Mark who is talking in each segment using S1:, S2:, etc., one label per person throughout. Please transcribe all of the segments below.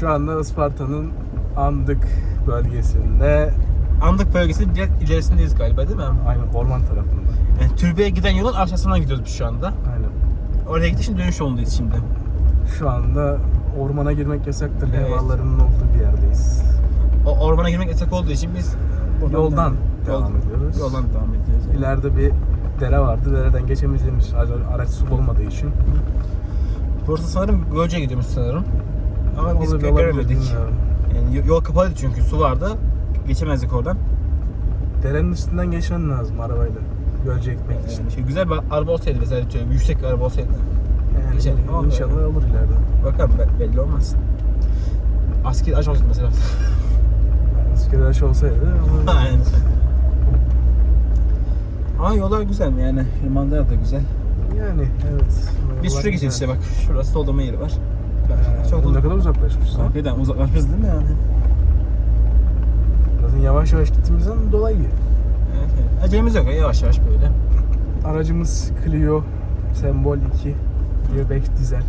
S1: Şu anda Isparta'nın Andık bölgesinde
S2: Andık bölgesinin biraz ilerisindeyiz galiba değil mi?
S1: aynı orman tarafında.
S2: Yani türbeye giden yolun aşağısından gidiyoruz biz şu anda.
S1: Aynen.
S2: Oraya gidiş için dönüş yolundayız şimdi.
S1: Şu anda ormana girmek yasaktır.
S2: Evet.
S1: Levhalarının olduğu bir yerdeyiz.
S2: O ormana girmek yasak olduğu için biz
S1: Yoldan devam
S2: Yol-
S1: ediyoruz.
S2: Yoldan devam ediyoruz. yani.
S1: İleride bir dere vardı. Dereden geçemeyeceğimiz ara- araç su olmadığı için.
S2: Burası sanırım Gölce'ye gidiyormuş sanırım. Ama biz gö- göremedik. Yani yol kapalıydı çünkü su vardı. Geçemezdik oradan.
S1: Derenin üstünden geçmen lazım arabayla. Gölce gitmek için.
S2: Yani şey, güzel bir araba olsaydı mesela şöyle yüksek bir araba olsaydı.
S1: Yani
S2: geçelim. Ama
S1: inşallah
S2: böyle.
S1: olur ileride.
S2: Bakalım be- belli olmaz. Asker aç olsun mesela.
S1: Yani askeri araç olsaydı ama
S2: Aynen. Ama yollar güzel yani? Manzara da güzel.
S1: yani evet.
S2: Biz şuraya geçeceğiz işte bak. Şurası soldama yeri var.
S1: Ee,
S2: Çok
S1: ne
S2: da
S1: kadar uzaklaşmışsın.
S2: Hakikaten uzaklaşmışız değil mi yani?
S1: Zaten yavaş yavaş gittiğimizden dolayı.
S2: Evet, evet. Acelemiz yok ya yavaş yavaş böyle.
S1: Aracımız Clio Sembol 2 1.5 dizel.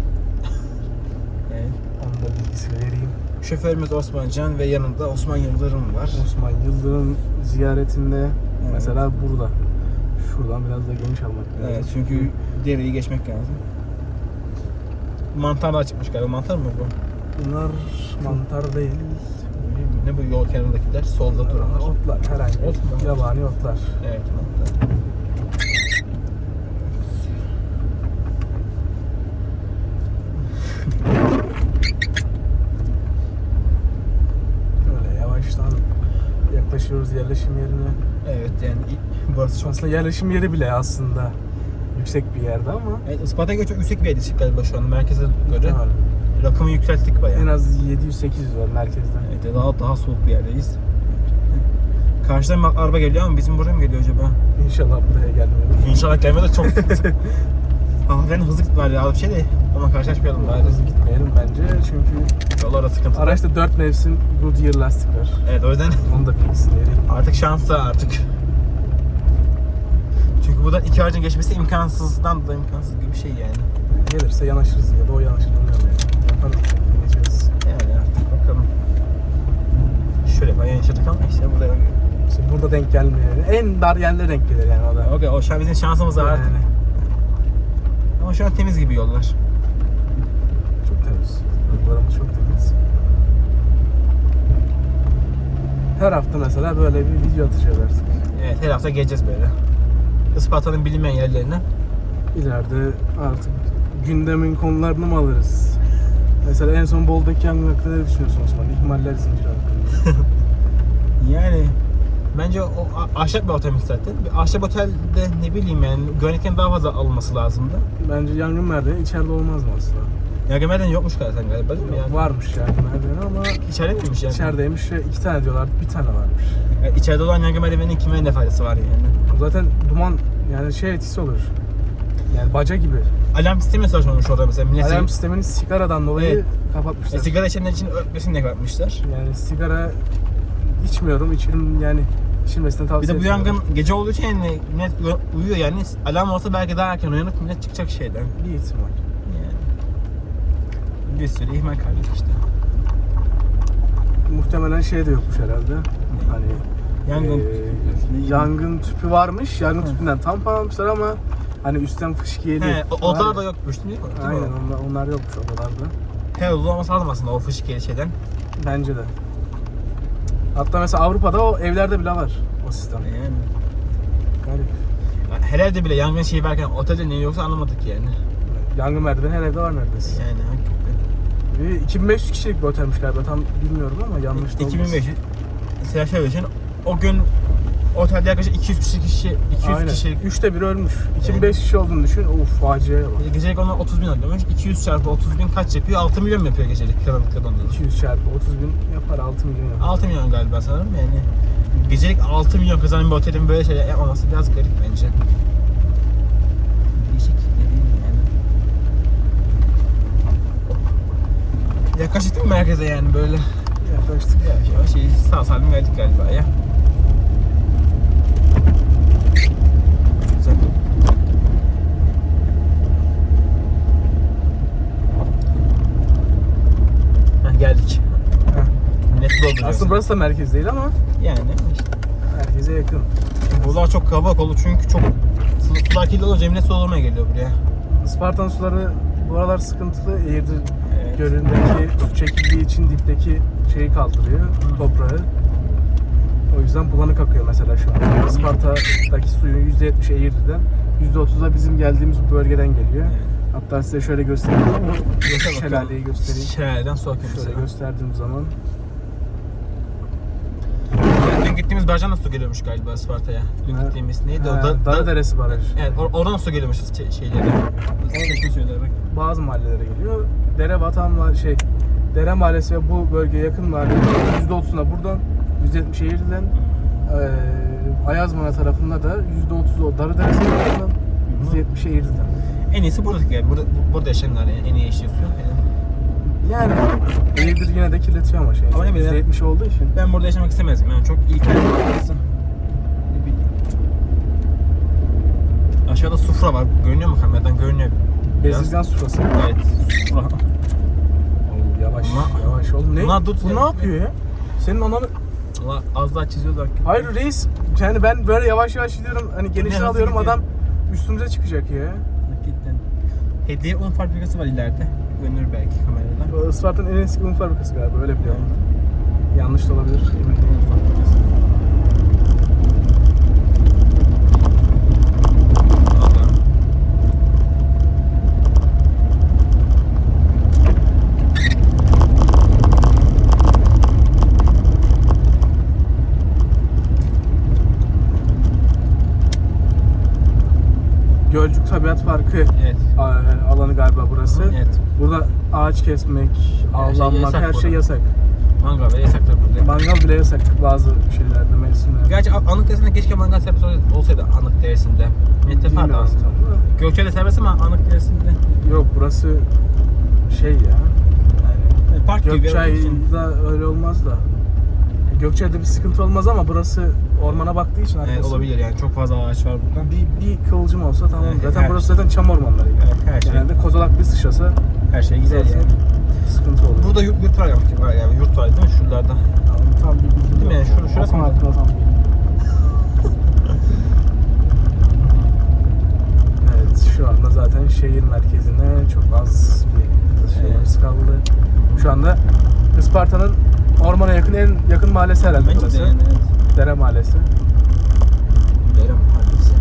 S2: Evet.
S1: Onu da bilgisi vereyim.
S2: Şoförümüz Osman Can ve yanında Osman Yıldırım var.
S1: Osman Yıldırım ziyaretinde mesela burada. Şuradan biraz da geniş almak lazım.
S2: Evet çünkü dereyi geçmek lazım. Mantar da çıkmış galiba. Mantar mı bu?
S1: Bunlar mantar değil.
S2: Ne bu yol kenarındakiler? Solda duranlar.
S1: Otlar herhangi
S2: Ot mu?
S1: yabani otlar.
S2: Evet mantar.
S1: Böyle yavaştan yaklaşıyoruz yerleşim yerine.
S2: Evet yani burası çok...
S1: Aslında yerleşim yeri bile aslında yüksek bir yerde ama
S2: Evet, Isparta'ya göre çok yüksek bir yerde galiba şu an merkeze göre.
S1: muhtemelen.
S2: Rakamı yükselttik bayağı.
S1: en az 700-800 var merkezden.
S2: Evet daha daha soğuk bir yerdeyiz. Karşıdan bak araba geliyor ama bizim buraya mı geliyor acaba?
S1: İnşallah buraya gelmiyoruz.
S2: İnşallah gelmez de çok ben hızlı gitme lazım bir şey de ama karşılaşmayalım bari.
S1: Hızlı gitmeyelim bence çünkü
S2: Yollar da sıkıntı.
S1: araçta 4 mevsim Goodyear lastik var.
S2: Evet o yüzden
S1: Onu da bilgisini vereyim.
S2: artık şansa artık. Çünkü buradan iki aracın geçmesi imkansızdan da imkansız gibi bir şey yani.
S1: Gelirse yanaşırız ya da o yanaşır bilmiyorum yani. Yaparız geçeriz.
S2: Yani artık bakalım. Şöyle bayağı yaşadık ama işte burada
S1: İşte burada denk gelmiyor. En dar yerlere denk gelir yani o da.
S2: Okey o şu an bizim şansımız var artık.
S1: Yani.
S2: Ama şu an temiz gibi yollar.
S1: Çok temiz. Yollarımız çok temiz. Her hafta mesela böyle bir video atacağız artık.
S2: Evet her hafta geleceğiz böyle. Isparta'nın bilinmeyen yerlerine.
S1: İleride artık gündemin konularını mı alırız? Mesela en son Bol'daki yangın hakkında ne düşünüyorsun Osman? İhmaller zinciri hakkında.
S2: Yani bence o ahşap bir otelmiş zaten. Bir ahşap otelde ne bileyim yani güvenlikten daha fazla alınması lazımdı.
S1: Bence yangın merdiveni içeride olmaz mı aslında?
S2: Yagemer'den yokmuş zaten galiba değil mi? Yani
S1: Varmış yangın merdiveni ama
S2: İçeride miymiş yani?
S1: içerideymiş ve iki tane diyorlar, bir tane varmış.
S2: Yani içeride olan yangın merdivenin kime ne faydası var yani?
S1: Zaten duman yani şey etkisi olur. Yani baca gibi.
S2: Alarm sistemi de çalışmamış orada mesela. Millet
S1: Alarm sistemini sigaradan dolayı
S2: Evet.
S1: kapatmışlar.
S2: e, sigara içenler için örtmesini de kapatmışlar.
S1: Yani sigara içmiyorum, içerim yani içilmesini
S2: Bir
S1: tavsiye
S2: de bu
S1: etmiyorum.
S2: yangın gece olduğu için yani millet uy- uyuyor yani. Alarm olsa belki daha erken uyanıp millet çıkacak şeyden.
S1: bir ihtimal.
S2: Bir sürü ihmal kaldı işte.
S1: Muhtemelen şey de yokmuş herhalde. Hani
S2: Yangın.
S1: eee, yangın tüpü varmış. Yangın tüpünden tam almışlar ama hani üstten fışkiyeli.
S2: He, o- odalar da yokmuş değil mi? Değil mi
S1: Aynen
S2: o?
S1: onlar, onlar yokmuş odalarda.
S2: He olması lazım aslında o fışkiyeli şeyden.
S1: Bence de. Hatta mesela Avrupa'da o evlerde bile var o sistem.
S2: Yani.
S1: Garip.
S2: Yani Her evde bile yangın şeyi varken otelde niye yoksa anlamadık yani.
S1: Yangın merdiveni her evde var neredeyse.
S2: Yani
S1: 2500 kişilik bir otelmiş galiba tam bilmiyorum ama yanlış da olmasın.
S2: 2500 mesela şöyle düşün. O gün otelde yaklaşık 200 kişi kişi 200
S1: Aynen.
S2: kişilik
S1: Üçte biri ölmüş. 2500 kişi olduğunu düşün. Uf faciaya bak.
S2: Gecelik onlar 30 bin alıyormuş. 200 çarpı 30 bin kaç yapıyor? 6 milyon mu yapıyor gecelik kadın kadın
S1: 200 çarpı 30 bin yapar 6 milyon yapar.
S2: 6 milyon galiba sanırım yani. Gecelik 6 milyon kazanan bir otelin böyle şeyler yapmaması biraz garip bence. Değişik ne bileyim yani. Yaklaştık merkeze yani böyle?
S1: Yaklaştık.
S2: Yavaş yavaş iyi sağ salim geldik galiba ya. Güzel. Heh, geldik.
S1: Heh.
S2: Net dolduruyorsun.
S1: Aslında burası da merkez değil ama
S2: Yani işte.
S1: merkeze yakın.
S2: Buralar çok kalabalık oldu çünkü çok su- sular kirli olunca millet su doldurmaya geliyor buraya.
S1: Isparta'nın suları bu aralar sıkıntılı. Eğirdir. Gölündeki su çekildiği için dipteki şeyi kaldırıyor, toprağı. O yüzden bulanık akıyor mesela şu an. Isparta'daki suyun %70 Eğirdir'den, %30 da bizim geldiğimiz bu bölgeden geliyor. Hatta size şöyle göstereyim. Şelaleyi göstereyim.
S2: Şelaleden su akıyor
S1: Şöyle
S2: mesela.
S1: gösterdiğim zaman
S2: gittiğimiz barajdan da su geliyormuş galiba Isparta'ya. Dün
S1: Ha.
S2: gittiğimiz neydi o? Da,
S1: Darıderesi Barajı.
S2: Evet or- oradan su geliyormuş şey, şeylere. Çeşme suyları.
S1: bazı mahallelere geliyor. Dere Vatan ma- şey Dere Mahallesi ve bu bölgeye yakın mahallelerin %30'una buradan, %70 Eğirdir'den, eee Ayazmana tarafında da %30 o Darıderesi tarafından, %70 Eğirdir'den.
S2: En iyisi buradaki yani. Burada, burada yaşayanlar yani en iyi yaşıyorsun. Yani
S1: Yani Eğirdir yine de kirletiyor ama şey.
S2: Ama ne bileyim.
S1: %70 olduğu için.
S2: ben burada yaşamak istemezdim yani çok iyi kendi burası. Ne bileyim. Aşağıda sufra var. Görünüyor mu kameradan? Görünüyor.
S1: Bezirgan sufrası.
S2: Evet. Sufra.
S1: Oğlum yavaş,
S2: Ama-
S1: yavaş oğlum. Ne?
S2: Bunlar dut
S1: bu ne yapıyor ya? Senin ananı...
S2: Allah az daha çiziyorlar.
S1: Hayır reis. Yani ben böyle yavaş yavaş gidiyorum. Hani
S2: hızlı
S1: alıyorum adam üstümüze çıkacak ya.
S2: Hakikaten. Hediye un fabrikası var ileride. Görünür belki kameradan.
S1: Isparta'nın en eski un fabrikası galiba öyle biliyorum. Yanlış da olabilir. Emin değilim fabrikası. Gölcük Tabiat Parkı
S2: Evet.
S1: alanı galiba burası.
S2: Evet.
S1: Burada ağaç kesmek,
S2: Her şey
S1: avlanmak
S2: yasak
S1: her şey
S2: burada.
S1: yasak.
S2: Mangal ve yasaklar burada.
S1: Mangal bile yasak bazı şeylerde, mevsimlerde.
S2: Gerçi An- Anık Deresi'nde keşke mangal serbest ol- olsaydı Anık Deresi'nde. Yapardı
S1: Bilmiyorum
S2: aslında.
S1: da.
S2: Gökçe'de serbest ama Anık Deresi'nde.
S1: Yok burası şey ya. Yani
S2: E, Park gibi bir yer olduğu için.
S1: Gökçay'da öyle olmaz da. Gökçe'de bir sıkıntı olmaz ama burası ormana baktığı için
S2: Evet,
S1: arkası.
S2: olabilir yani çok fazla ağaç var burada.
S1: Bir, bir kıvılcım olsa tamam.
S2: Evet,
S1: zaten
S2: her-
S1: burası zaten çam ormanları.
S2: Evet, her şey.
S1: Genelde kozalak bir sıçrasa
S2: Her şey güzel yani.
S1: sıkıntı olur.
S2: Burada yurt, yurt var yani, var yani yurt var değil mi şuralarda?
S1: Tamam, tam bir bilgi
S2: Değil mi? Yani şur- şurası mı?
S1: yok. Evet şu anda zaten şehir merkezine çok az bir şeyimiz kaldı. Şu anda Isparta'nın ormana yakın en yakın mahallesi herhalde
S2: Bence
S1: burası.
S2: de yani evet.
S1: Dere Mahallesi.
S2: Derim hangisi?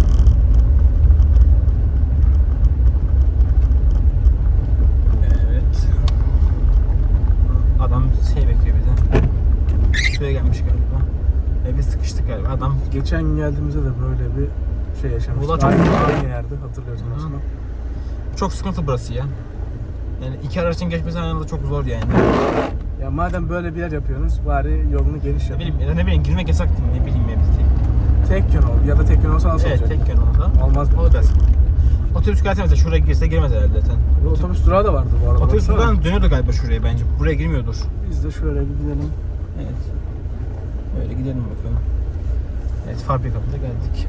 S2: Evet. Adam şey bekliyor bizden. Şuraya gelmiş galiba. E biz sıkıştık galiba. Adam
S1: Geçen geldiğimizde de böyle bir şey yaşamıştık.
S2: Burada çok-
S1: aynı, aynı yerde hatırlıyorsun aslında.
S2: çok sıkıntı burası ya. Yani iki araçın geçmesi aynı anda çok zor yani.
S1: Ya madem böyle bir yer yapıyorsunuz bari yolunu geniş
S2: Ne
S1: yapın.
S2: bileyim, ya da ne bileyim girmek yasak? Ne bileyim ya bir tek.
S1: Tek yön ol ya da tek yön olsa nasıl
S2: Evet
S1: olacak?
S2: tek yön olsa.
S1: Olmaz
S2: O da Otobüs gelse mesela şuraya girse girmez herhalde zaten.
S1: Bu otobüs durağı da vardı bu arada.
S2: Otobüs
S1: baksana.
S2: buradan dönüyordu galiba şuraya bence. Buraya girmiyordur.
S1: Biz de şöyle bir gidelim.
S2: Evet. Öyle gidelim bakalım. Evet fabrikamıza geldik.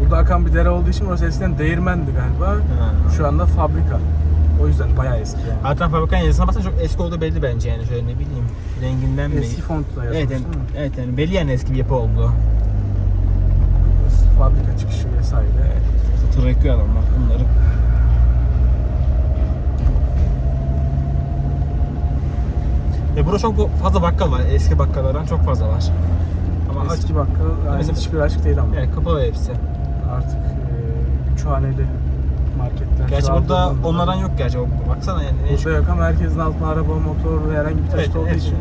S1: Burada akan bir dere olduğu için orası eskiden değirmendi galiba.
S2: Ha.
S1: Şu anda fabrika. O yüzden bayağı eski yani.
S2: Zaten fabrikanın yazısına baksan çok eski olduğu belli bence yani şöyle ne bileyim renginden mi?
S1: Eski fontla yazmış
S2: Evet
S1: değil mi?
S2: evet yani belli yani eski bir yapı oldu.
S1: Fabrika çıkışı vesaire.
S2: Evet. Yakıyor adamlar bunları. E burada çok fazla bakkal var. Eski bakkallardan çok fazla var. Ama
S1: Eski bakkal yani
S2: Mesela-
S1: hiçbir aşk değil ama.
S2: Evet kapalı hepsi.
S1: Artık e, üç haneli marketler.
S2: Gerçi burada onlardan yok gerçi. O- Baksana yani. ne-
S1: Burada yok ama herkesin altına araba, motor, herhangi bir taşıt
S2: Evet,
S1: olduğu
S2: hepsi
S1: için.
S2: var.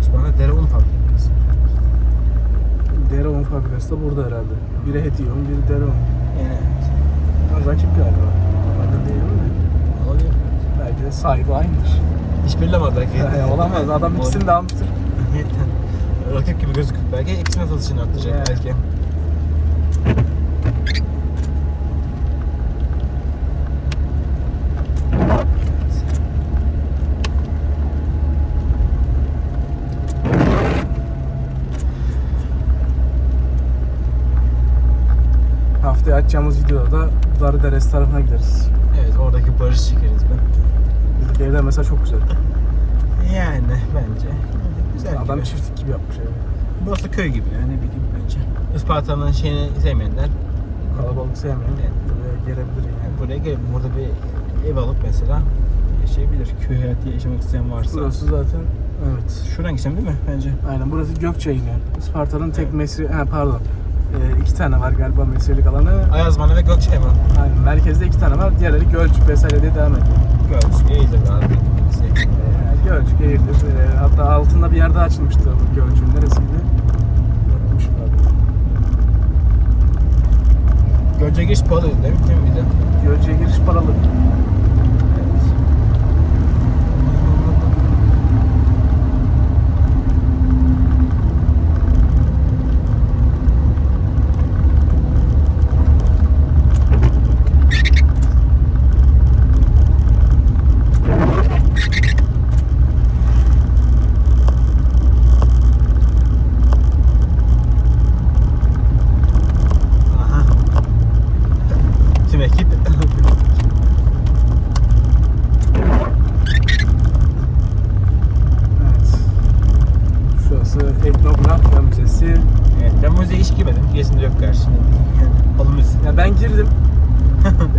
S2: Osmanlı dere un fabrikası.
S1: Dere un fabrikası da burada herhalde. Biri hediye un, biri dere un.
S2: Yani
S1: Rakip galiba. Normalde değil mi?
S2: olabilir.
S1: Belki de sahibi aynıdır.
S2: Hiç belli olmaz belki.
S1: Ya, Olamaz. Adam ikisini de almıştır.
S2: Rakip gibi gözüküp belki ikisine satışını arttıracak
S1: Yani.
S2: belki.
S1: haftaya açacağımız videoda da Darı Deresi tarafına gideriz.
S2: Evet oradaki barış çekeriz ben.
S1: Buradaki evler mesela çok güzel.
S2: Yani bence. Güzel
S1: Adam
S2: gibi.
S1: çiftlik gibi yapmış evi.
S2: Burası köy gibi yani ne bileyim bence. Isparta'nın şeyini sevmeyenler
S1: Kalabalık sevmeyen
S2: Evet.
S1: buraya gelebilir yani.
S2: buraya gelip burada bir ev alıp mesela yaşayabilir. Köy hayatı yaşamak isteyen varsa.
S1: Burası zaten evet.
S2: Şuradan geçeceğim değil mi bence?
S1: Aynen burası Gökçe yine. Isparta'nın tek mesri, ha pardon. Ee, iki tane var galiba mesirlik alanı.
S2: Ayazmanı ve Gökçe mi?
S1: Aynen merkezde iki tane var. Diğerleri Gölcük vesaire diye devam ediyor.
S2: Gölcük, Eğilir abi.
S1: Ee, Gölcük, Eğirdir. Ee, hatta altında bir yerde açılmıştı bu Gölcük'ün neresiydi?
S2: Gölcük'e giriş pahalı değil mi? Bir de?
S1: Gölcük'e giriş paralı.
S2: Aha. Tüm ekip.
S1: Evet. Şurası Etnografya Müzesi.
S2: evet, ben müziğe hiç girmedim. Gezimde yok gerçi. Yani, halı müziği.
S1: Ya ben girdim.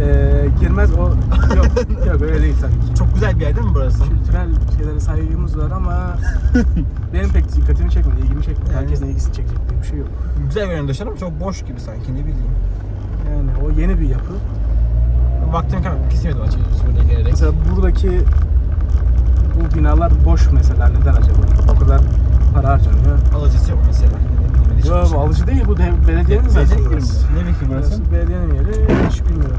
S1: ee, girmez o yok yok öyle değil tabii ki.
S2: Çok güzel bir yer değil mi burası?
S1: Kültürel şeylere saygımız var ama benim pek dikkatimi çekmedi, ilgimi çekmedi.
S2: Yani-
S1: Herkesin ilgisini çekecek diye bir şey yok.
S2: Güzel görünüyor dışarı ama çok boş gibi sanki ne bileyim.
S1: Yani o yeni bir yapı.
S2: Vaktim kalmadı. Kesemedim açıkçası buraya gelerek.
S1: Mesela buradaki bu binalar boş mesela neden acaba? O kadar para harcanıyor.
S2: Alıcısı yok mesela. Bileyim, hiç
S1: Yok
S2: şey.
S1: alıcı değil bu dev, belediyenin zaten
S2: Belediye
S1: burası.
S2: mi? Ne peki burası?
S1: Burası belediyenin yeri hiç bilmiyorum.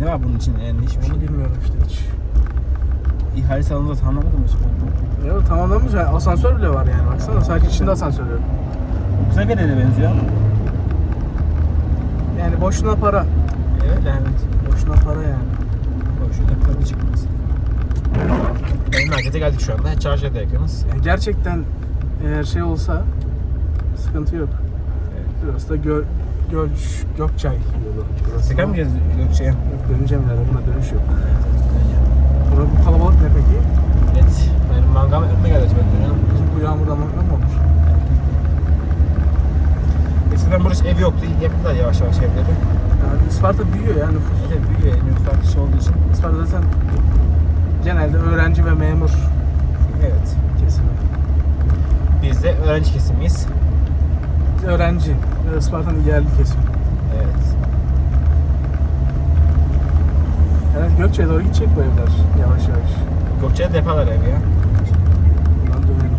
S2: Ne var bunun için yani hiçbir şey.
S1: Onu bilmiyorum işte hiç.
S2: İhale salonunda tanımadım hiç.
S1: Ya tamamlanmış yani asansör bile var yani baksana sadece içinde asansör yok.
S2: Güzel bir yere benziyor ama.
S1: Yani boşuna para.
S2: Evet evet.
S1: Boşuna para yani.
S2: Boşuna para çıkmaz. Yani markete geldik şu anda. Çarşıya da yakınız.
S1: Yani gerçekten eğer şey olsa sıkıntı yok. Burası da Göl, Göl, Gökçay yolu. Burası
S2: Tekrar mı Gökçe'ye?
S1: Yok döneceğim ileride buna dönüş yok. Buna bu kalabalık ne peki?
S2: Evet. Yani mangal yapmaya geldi acaba dönüyorum.
S1: Bu yağmurda mangal mı olur?
S2: Eskiden burası ev yoktu. Yaptılar yavaş yavaş evleri.
S1: Yani Isparta büyüyor yani.
S2: Evet büyüyor. Nüfus artışı olduğu için.
S1: Isparta zaten genelde öğrenci ve memur
S2: Evet.
S1: kesimi.
S2: Biz de öğrenci kesimiyiz.
S1: Öğrenci ve Isparta'nın yerli kesimi.
S2: Evet.
S1: Yani Gökçe'ye doğru gidecek bu evler yavaş yavaş.
S2: Gökçe'de depolar ev ya.
S1: Buradan dönelim.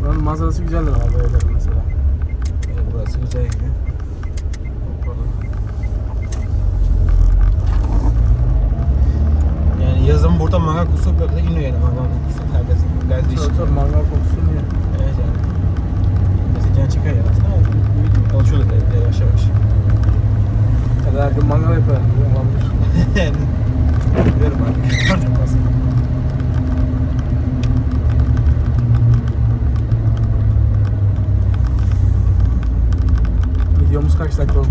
S1: Buranın manzarası güzeldir ama bu evlerin mesela.
S2: Evet, burası güzel gibi. Yani yazın burada mangal kokusu böyle iniyor yani mangal kokusu. Herkesin geldiği için.
S1: Tabii tabii mangal kokusu niye?
S2: Can çıkar ya aslında ama alışıyorlar evde yavaş yavaş.
S1: Ya da her gün mangal
S2: yani biliyorum artık. Artık aslında.
S1: Videomuz kaç dakika oldu?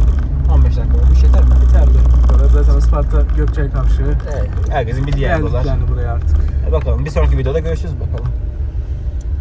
S2: 15 dakika olmuş yeter mi?
S1: Yeterli. Burada zaten Isparta Gökçay kavşağı.
S2: Evet. Herkesin bildiği yer
S1: Geldik
S2: buralar.
S1: yani buraya artık.
S2: E bakalım bir sonraki videoda görüşürüz bakalım.